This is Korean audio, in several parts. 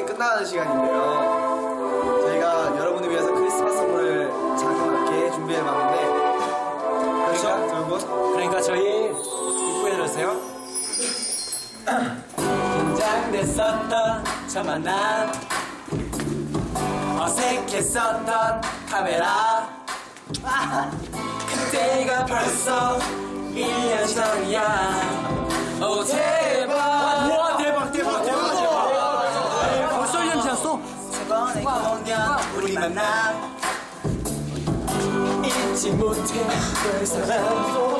빨리 끝나가는 시간인데요. 저희가 여러분을 위해서 크리스마스 선물을 자그맣게 준비해봤는데 그렇죠? 두 분? 그러니까 저희 입구에 들었어요. 긴장됐었던 저 만남 어색했었던 카메라 아, 그때가 벌써 1년 전이야 우리 만남 잊지 못해 널 사랑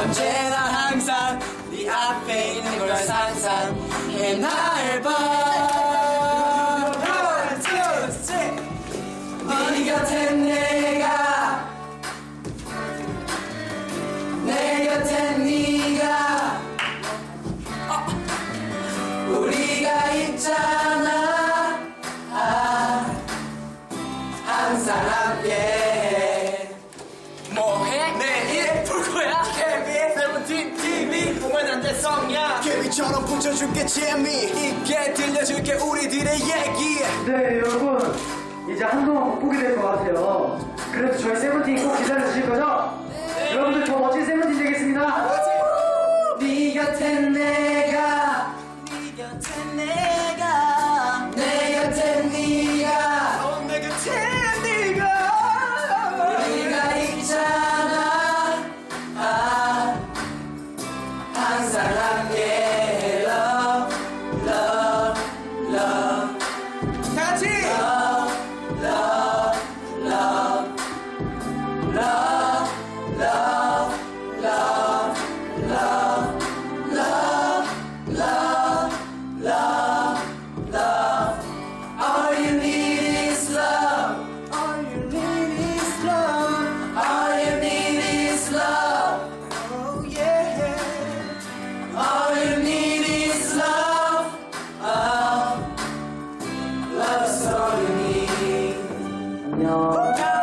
언제나 항상 네 앞에 있는 걸 상상해 날 봐. 네 곁에 내가 내 곁에 네가 어. 우리가 있잖 항상 함께 뭐해? 내일 볼 거야? 케빈 세븐틴 TV 보면 안 돼 성야. 케미처럼 붙여줄게 재미 있게 들려줄게 우리들의 얘기. 네 여러분. 이제 한동안 못 보게 될 것 같아요. 그래도 저희 세븐틴 꼭 기다려 주실 거죠? 여러분들 더 멋진 세븐틴 되겠습니다. 네 곁에 love. Oh.